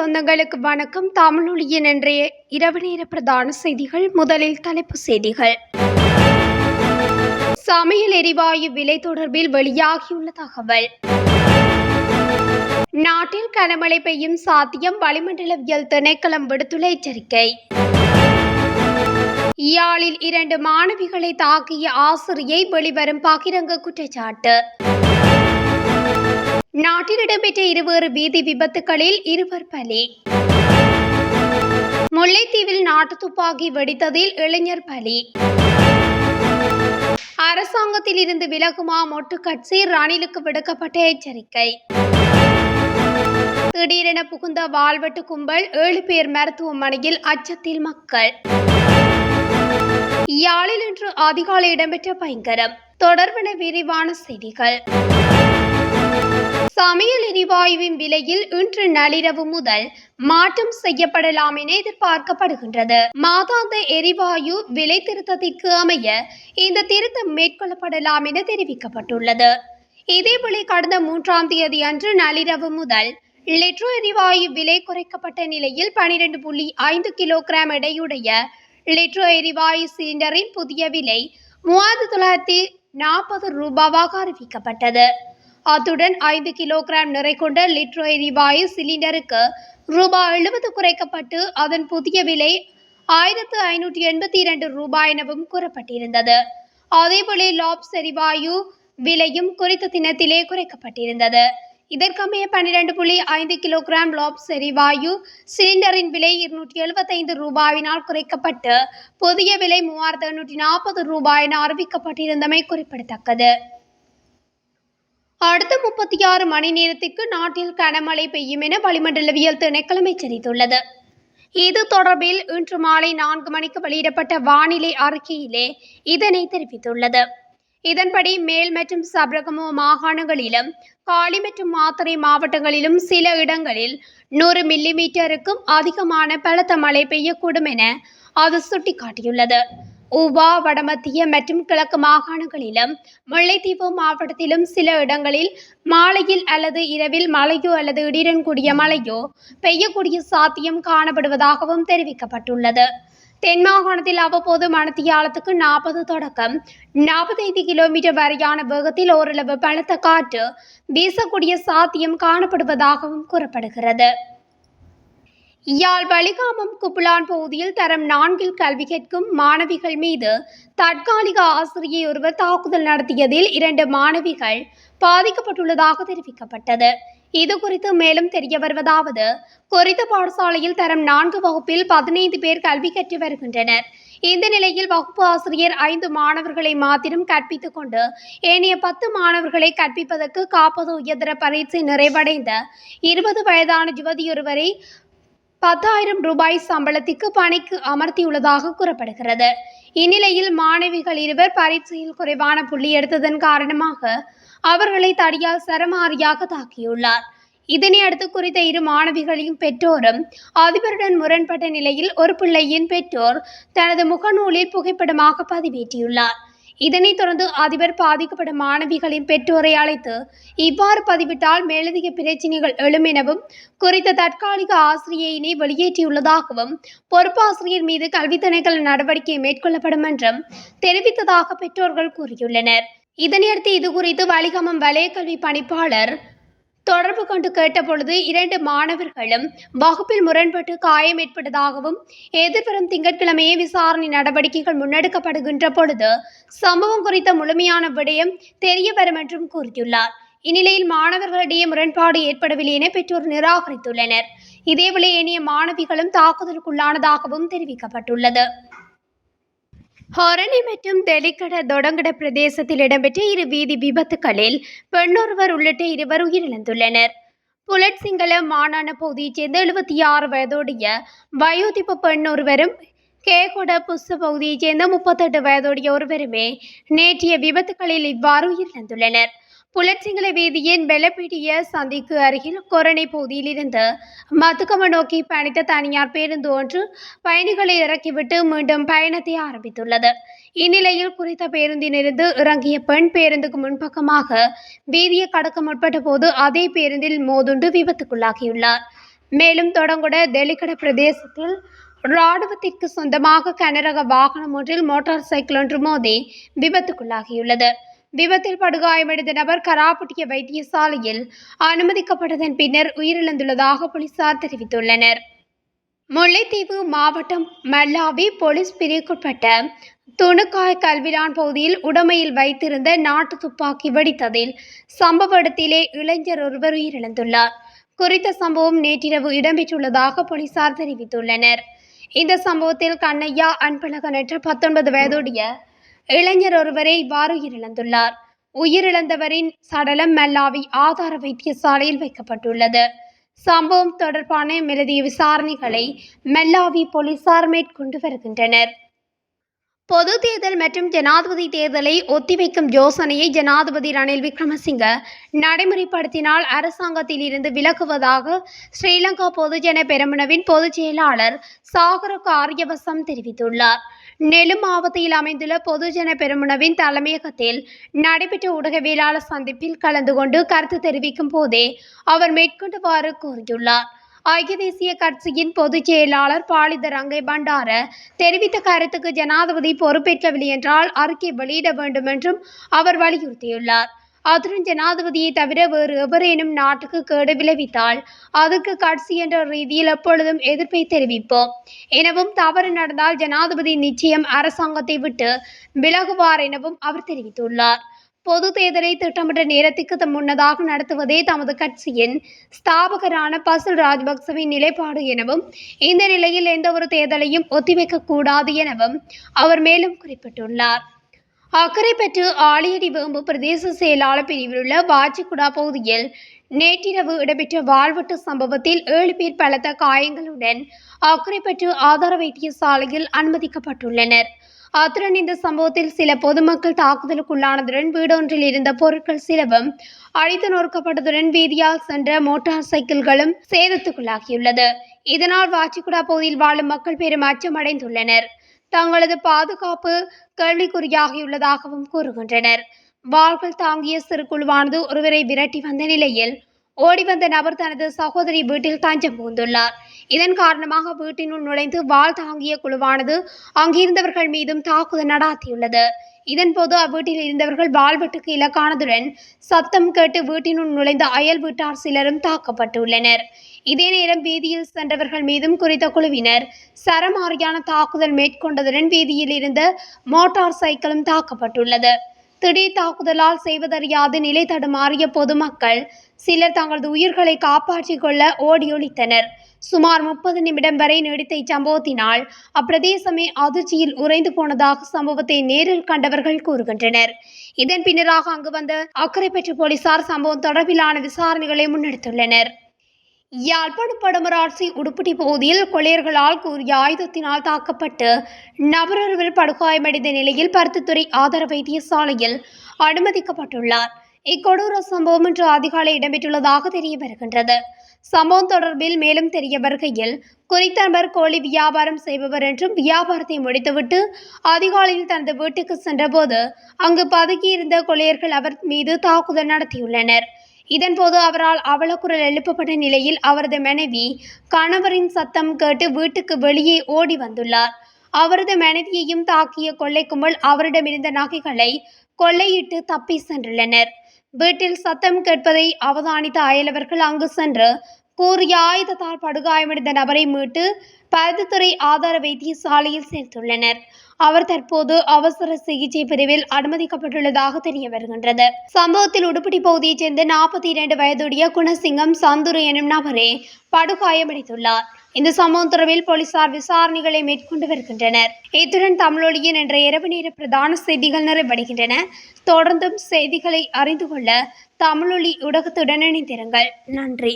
சொந்தங்களுக்கு வணக்கம். தமிழொலியின் இன்றைய இரவு நேர பிரதான செய்திகள் முதலில் தலைப்பு செய்திகள். சமையல் எரிவாயு விலை தொடர்பில் வெளியாகியுள்ள தகவல். நாட்டில் கனமழை பெய்யும் சாத்தியம் வளிமண்டலவியல் திணைக்களம் விடுத்துள்ள எச்சரிக்கை. யாழில் இரண்டு மாணவிகளை தாக்கிய ஆசிரியை வெளிவரும் பகிரங்க குற்றச்சாட்டு. நாட்டில் இடம்பெற்ற இருவேறு வீதி விபத்துகளில் இருவர் பலி. முல்லைத்தீவில் நாட்டு துப்பாக்கி வெடித்ததில் இளைஞர் பலி. அரசாங்கத்தில் இருந்து விலகுமா மொட்டு கட்சி ரணிலுக்கு விடுக்கப்பட்ட எச்சரிக்கை. திடீரென புகுந்த வாள்வெட்டு கும்பல் ஏழு பேர் மருத்துவமனையில் அச்சத்தில் மக்கள். யாழில் இன்று அதிகாலை இடம்பெற்ற பயங்கரம். தொடர்பன விரிவான செய்திகள். சமையல் எரிவாயுவின் விலையில் இன்று நள்ளிரவு முதல் மாற்றம் செய்யப்படலாம் என எதிர்பார்க்கப்படுகின்றது. மாதாந்த எரிவாயு விலை திருத்தத்திற்கு அமைய இந்த திருத்தம் மேற்கொள்ளப்படலாம் என தெரிவிக்கப்பட்டுள்ளது. இதேபோல கடந்த மூன்றாம் தேதி அன்று நள்ளிரவு முதல் லிட்ரோ எரிவாயு விலை குறைக்கப்பட்ட நிலையில் பனிரெண்டு புள்ளி ஐந்து கிலோகிராம் எடையுடைய லிட்ரோ எரிவாயு சிலிண்டரின் புதிய விலை மூவாயிரத்தி தொள்ளாயிரத்தி நாற்பது ரூபாவாக அறிவிக்கப்பட்டது. அத்துடன் ஐந்து கிலோகிராம் நிறை கொண்ட லிட்ரோ எரிவாயு சிலிண்டருக்கு ரூபாய் எழுபது குறைக்கப்பட்டு அதன் புதிய விலை ஆயிரத்து ஐநூற்றி எண்பத்தி இரண்டு ரூபாய் எனவும் கூறப்பட்டிருந்தது. அதேபோல லாப்ஸ் எரிவாயு விலையும் குறித்த தினத்திலே குறைக்கப்பட்டிருந்தது. இதற்கமைய பன்னிரண்டு புள்ளி ஐந்து கிலோகிராம் லாப்ஸ் எரிவாயு சிலிண்டரின் விலை இருநூற்றி எழுபத்தைந்து ரூபாயினால் குறைக்கப்பட்டு புதிய விலை மூவாயிரத்து எண்ணூற்றி நாற்பது ரூபாய் என அறிவிக்கப்பட்டிருந்தமை குறிப்பிடத்தக்கது. அடுத்த முப்பத்தி ஆறு மணி நேரத்திற்கு நாட்டில் கனமழை பெய்யும் என வளிமண்டலவியல் திணைக்களம் எச்சரித்துள்ளது. இது தொடர்பில் இன்று மாலை நான்கு மணிக்கு வெளியிடப்பட்ட வானிலை அறிக்கையிலே இதனை தெரிவித்துள்ளது. இதன்படி மேல் மற்றும் சபரகமோ மாகாணங்களிலும் காலி மற்றும் மாத்தறை மாவட்டங்களிலும் சில இடங்களில் நூறு மில்லி மீட்டருக்கும் அதிகமான பலத்த மழை பெய்யக்கூடும் என அது சுட்டிக்காட்டியுள்ளது. ஊபா வடமத்திய மற்றும் கிழக்கு மாகாணங்களிலும் முல்லைத்தீவு மாவட்டத்திலும் சில இடங்களில் மாலையில் அல்லது இரவில் மழையோ அல்லது இடியுடன் கூடிய மழையோ பெய்யக்கூடிய சாத்தியம் காணப்படுவதாகவும் தெரிவிக்கப்பட்டுள்ளது. தென் மாகாணத்தில் அவ்வப்போது மணத்தியாலத்துக்கு நாற்பது தொடக்கம். நாற்பத்தைந்து கிலோமீட்டர் வரையான வேகத்தில் ஓரளவு பலத்த காற்று வீசக்கூடிய சாத்தியம் காணப்படுவதாகவும் கூறப்படுகிறது. யாழ் வலிகாமம் குப்புலான் பகுதியில் தரம் நான்கில் கல்வி கேட்கும் மாணவிகள் மீது தற்காலிக ஆசிரியை ஒருவர் தாக்குதல் நடத்தியதில் இரண்டு மாணவிகள் பாதிக்கப்பட்டுள்ளதாக தெரிவிக்கப்பட்டது. இது குறித்து மேலும் தெரிய வருவதாவது குறித்த பாடசாலையில் தரம் நான்கு வகுப்பில் பதினைந்து பேர் கல்வி கற்று வருகின்றனர். இந்த நிலையில் வகுப்பு ஆசிரியர் ஐந்து மாணவர்களை மாத்திரம் கற்பித்துக் கொண்டு ஏனைய பத்து மாணவர்களை கற்பிப்பதற்கு காப்பது உயர்தர பரீட்சை நிறைவடைந்த இருபது வயதான யுவதியொருவரை பத்தாயிரம் ரூபாய் சம்பளத்திற்கு பணிக்கு அமர்த்தியுள்ளதாக கூறப்படுகிறது. இந்நிலையில் மாணவிகள் இருவர் பரீட்சையில் குறைவான புள்ளி எடுத்ததன் காரணமாக அவர்களை தடியால் சரமாரியாக தாக்கியுள்ளார். இதனை அடுத்து குறித்த இரு மாணவிகளின் பெற்றோரும் அதிபருடன் முரண்பட்ட நிலையில் ஒரு பிள்ளையின் பெற்றோர் தனது முகநூலில் புகைப்படமாக பதிவேற்றியுள்ளார். இதனைத் தொடர்ந்து அதிபர் பாதிக்கப்பட்ட மாணவிகளின் பெற்றோரை அழைத்து இவ்வாறு பதிவிட்டால் மேலதிக பிரச்சினைகள் எழும் எனவும் குறித்த தற்காலிக ஆசிரியையினை வெளியேற்றியுள்ளதாகவும் பொறுப்பாசிரியர் மீது கல்வி திணைக்கள நடவடிக்கை மேற்கொள்ளப்படும் என்றும் தெரிவித்ததாக பெற்றோர்கள் கூறியுள்ளனர். இதனையடுத்து இது குறித்து வலிகமம் வலயக்கல்வி பணிப்பாளர் தொடர்பு கொண்டு கேட்டபொழுது இரண்டு மாணவர்களும் வகுப்பில் முரண்பட்டு காயம் ஏற்பட்டதாகவும் எதிர்வரும் திங்கட்கிழமையே விசாரணை நடவடிக்கைகள் முன்னெடுக்கப்படுகின்ற பொழுது சம்பவம் குறித்த முழுமையான விடயம் தெரிய வரும் என்றும் கூறியுள்ளார். இந்நிலையில் மாணவர்களிடையே முரண்பாடு ஏற்படவில்லை என பெற்றோர் நிராகரித்துள்ளனர். இதேவேளை ஏனைய மாணவிகளும் தாக்குதலுக்குள்ளானதாகவும் தெரிவிக்கப்பட்டுள்ளது. ஹொரணி மற்றும் தெலிக்கட தொடங்கட பிரதேசத்தில் இடம்பெற்ற இரு வீதி விபத்துகளில் பெண்ணொருவர் உள்ளிட்ட இருவர் உயிரிழந்துள்ளனர். புலட் சிங்கள மாகாண பகுதியைச் சேர்ந்த எழுபத்தி ஆறு வயதுடைய வயோதிப பெண் ஒருவரும் கேகொட புஸ்து பகுதியைச் சேர்ந்த முப்பத்தெட்டு வயதுடைய ஒருவருமே நேற்றைய விபத்துகளில் இவ்வாறு உயிரிழந்துள்ளனர். புலச்சிங்கள வீதியின் வெள்ளப்பீடிய சந்திக்கு அருகில் கொரணை பகுதியில் இருந்து மத்துக்கம நோக்கி பயணித்த தனியார் பேருந்து ஒன்று பயணிகளை இறக்கிவிட்டு மீண்டும் பயணத்தை ஆரம்பித்துள்ளது. இந்நிலையில் குறித்த பேருந்திலிருந்து இறங்கிய பெண் பேருந்துக்கு முன்பக்கமாக வீதியை கடக்க முற்பட்ட போது அதே பேருந்தில் மோதுண்டு விபத்துக்குள்ளாகியுள்ளார். மேலும் தொடங்குட தெலிகட பிரதேசத்தில் ராணுவத்திற்கு சொந்தமாக கனரக வாகனம் ஒன்றில் மோட்டார் சைக்கிள் ஒன்று மோதி விபத்துக்குள்ளாகியுள்ளது. விபத்தில் படுகாயமடைந்த நபர் கராப்பட்டிய வைத்தியசாலையில் அனுமதிக்கப்பட்டதன் பின்னர் உயிரிழந்துள்ளதாக போலீசார் தெரிவித்துள்ளனர். முல்லைத்தீவு மாவட்டம் மல்லாவி போலீஸ் பிரிவுக்குட்பட்ட துணுக்காய் கல்விலான் பகுதியில் உடமையில் வைத்திருந்த நாட்டு துப்பாக்கி வெடித்ததில் சம்பவ இடத்திலே இளைஞர் ஒருவர் உயிரிழந்துள்ளார். குறித்த சம்பவம் நேற்றிரவு இடம்பெற்றுள்ளதாக போலீசார் தெரிவித்துள்ளனர். இந்த சம்பவத்தில் கண்ணையா அன்பழகன் என்ற பத்தொன்பது வயதுடைய இளைஞர் ஒருவரே இவ்வாறு உயிரிழந்துள்ளார். உயிரிழந்தவரின் சடலம் மல்லாவி ஆதார வைத்தியசாலையில் வைக்கப்பட்டுள்ளது. சம்பவம் தொடர்பான மேலதிக விசாரணைகளை மெல்லாவி போலீசார் மேற்கொண்டு வருகின்றனர். பொது தேர்தல் மற்றும் ஜனாதிபதி தேர்தலை ஒத்திவைக்கும் யோசனையை ஜனாதிபதி ரணில் விக்ரமசிங்க நடைமுறைப்படுத்தினால் அரசாங்கத்தில் இருந்து விலகுவதாக ஸ்ரீலங்கா பொதுஜன பெரமுனவின் பொதுச் செயலாளர் சாகர காரியவசம் தெரிவித்துள்ளார். நெலும் மாவட்டத்தில் அமைந்துள்ள பொதுஜன பெருமுனவின் தலைமையகத்தில் நடைபெற்ற ஊடகவியலாளர் சந்திப்பில் கலந்து கொண்டு கருத்து தெரிவிக்கும் போதே அவர் மேற்கொண்டுவாறு கூறியுள்ளார். ஐக்கிய தேசிய கட்சியின் பொதுச் செயலாளர் பாலித ரங்கை பண்டார தெரிவித்த கருத்துக்கு ஜனாதிபதி பொறுப்பேற்கவில்லை என்றால் அறிக்கை வெளியிட வேண்டும் என்றும் அவர் வலியுறுத்தியுள்ளார். அத்துடன் ஜனாதிபதியை தவிர வேறு எவரேனும் நாட்டுக்கு கேடு விளைவித்தால் அதற்கு கட்சி என்ற ரீதியில் எப்பொழுதும் எதிர்ப்பை தெரிவிப்போம். எனவும் தவறு நடந்தால் ஜனாதிபதி நிச்சயம் அரசாங்கத்தை விட்டு விலகுவார் எனவும் அவர் தெரிவித்துள்ளார். பொது தேர்தலை திட்டமிட்ட நேரத்துக்கு முன்னதாக நடத்துவதே தமது கட்சியின் ஸ்தாபகரான பசுல் ராஜபக்சவின் நிலைப்பாடு எனவும் இந்த நிலையில் எந்த ஒரு தேர்தலையும் ஒத்திவைக்க கூடாது எனவும் அவர் மேலும் குறிப்பிட்டுள்ளார். அக்கரைப்பற்று ஆலியடி வேம்பு பிரதேச செயலாளர் பிரிவில் உள்ள வாச்சிக்குடா பகுதியில் நேற்றிரவு இடம்பெற்ற வாழ்வெட்டு சம்பவத்தில் ஏழு பேர் பலத்த காயங்களுடன் அக்கரைப்பற்று ஆதார வைத்தியசாலையில் அனுமதிக்கப்பட்டுள்ளனர். அத்துடன் இந்த சம்பவத்தில் சில பொதுமக்கள் தாக்குதலுக்குள்ளானதுடன் வீடொன்றில் இருந்த பொருட்கள் சிலவும் அழித்து நொறுக்கப்பட்டதுடன் வீதியால் சென்ற மோட்டார் சைக்கிள்களும் சேதத்துக்குள்ளாகியுள்ளது. இதனால் வாச்சிக்குடா பகுதியில் வாழும் மக்கள் பெரும் அச்சமடைந்துள்ளனர். தங்களது பாதுகாப்பு கேள்விக்குறியாகியுள்ளதாகவும் கூறுகின்றனர். வாள்கள் தாங்கிய சிறு குழுவானது ஒருவரை விரட்டி வந்த நிலையில் ஓடி வந்த நபர் தனது சகோதரி வீட்டில் தஞ்சம் புகுந்துள்ளார். இதன் காரணமாக வீட்டினுள் நுழைந்து வாள் தாங்கிய குழுவானது அங்கிருந்தவர்கள் மீதும் தாக்குதல் நடாத்தியுள்ளது. இதன்போது அவ்வீட்டில் இருந்தவர்கள் வாழ்வெட்டுக்கு இலக்கானதுடன் சத்தம் கேட்டு வீட்டினுள் நுழைந்த அயல் வீட்டார் சிலரும் தாக்கப்பட்டுள்ளனர். இதே நேரம் வீதியில் சென்றவர்கள் மீதும் குறித்த குழுவினர் சரமாரியான தாக்குதல் மேற்கொண்டதுடன் வீதியில் இருந்த மோட்டார் சைக்கிளும் தாக்கப்பட்டுள்ளது. திடீர் தாக்குதலால் செய்வதறியாது நிலை தடுமாறிய பொதுமக்கள் சிலர் தங்களது உயிர்களை காப்பாற்றிக் கொள்ள ஓடியொழித்தனர் சுமார் முப்பது நிமிடம் வரை நீடித்த இச்சம்பவத்தினால் அப்பிரதேசமே அதிர்ச்சியில் உறைந்து போனதாக சம்பவத்தை நேரில் கண்டவர்கள் கூறுகின்றனர். இதன் பின்னராக அங்கு வந்த அக்கரைப்பற்று போலீசார் சம்பவம் தொடர்பிலான விசாரணைகளை முன்னெடுத்துள்ளனர். யாழ்ப்பாண படமராட்சி உடுப்பிட்டி பகுதியில் கொள்ளையர்களால் கூறிய ஆயுதத்தினால் தாக்கப்பட்டு நபரொருவர் படுகாயமடைந்த நிலையில் பருத்தித்துறை ஆதார வைத்தியசாலையில் அனுமதிக்கப்பட்டுள்ளார். இக்கொடூர சம்பவம் இன்று அதிகாலை இடம்பெற்றுள்ளதாக தெரிய வருகின்றது. சம்பவம் தொடர்பில் மேலும் தெரிய வருகையில் குறித்த நபர் கோழி வியாபாரம் செய்பவர் என்றும் வியாபாரத்தை முடித்துவிட்டு அதிகாலையில் தனது வீட்டுக்கு சென்றபோது அங்கு பதுக்கியிருந்த கொள்ளையர்கள் அவர் மீது தாக்குதல் நடத்தியுள்ளனர். இதன்போது அவரால் அவலக்குரல் எழுப்பப்பட்ட நிலையில் அவரது மனைவி கணவரின் சத்தம் கேட்டு வீட்டுக்கு வெளியே ஓடி வந்துள்ளார். அவரது மனைவியையும் தாக்கிய கொள்ளை கும்பல் அவரிடமிருந்த நகைகளை கொள்ளையிட்டு தப்பி சென்றுள்ளனர். வீட்டில் சத்தம் கேட்பதை அவதானித்த அயலவர்கள் அங்கு சென்று கூறிய ஆயுதத்தால் படுகாயமடைந்த நபரை மீட்டு பருத்தித்துறை ஆதார வைத்தியசாலையில் சேர்த்துள்ளனர். அவர் தற்போது அவசர சிகிச்சை பிரிவில் அனுமதிக்கப்பட்டுள்ளதாக தெரிய வருகின்றது. சம்பவத்தில் உடுப்படி பகுதியைச் சேர்ந்த நாற்பத்தி இரண்டு வயதுடைய குணசிங்கம் சந்துரு எனும் நபரே படுகாயமடைந்துள்ளார். இந்த சம்பவம் தொடர்பில் போலீசார் விசாரணைகளை மேற்கொண்டு வருகின்றனர். இத்துடன் தமிழொலியின் என்ற இரவு நேர பிரதான செய்திகள் நிறைவடைகின்றன. தொடர்ந்தும் செய்திகளை அறிந்து கொள்ள தமிழொலி ஊடகத்துடன் இணைந்திருங்கள். நன்றி.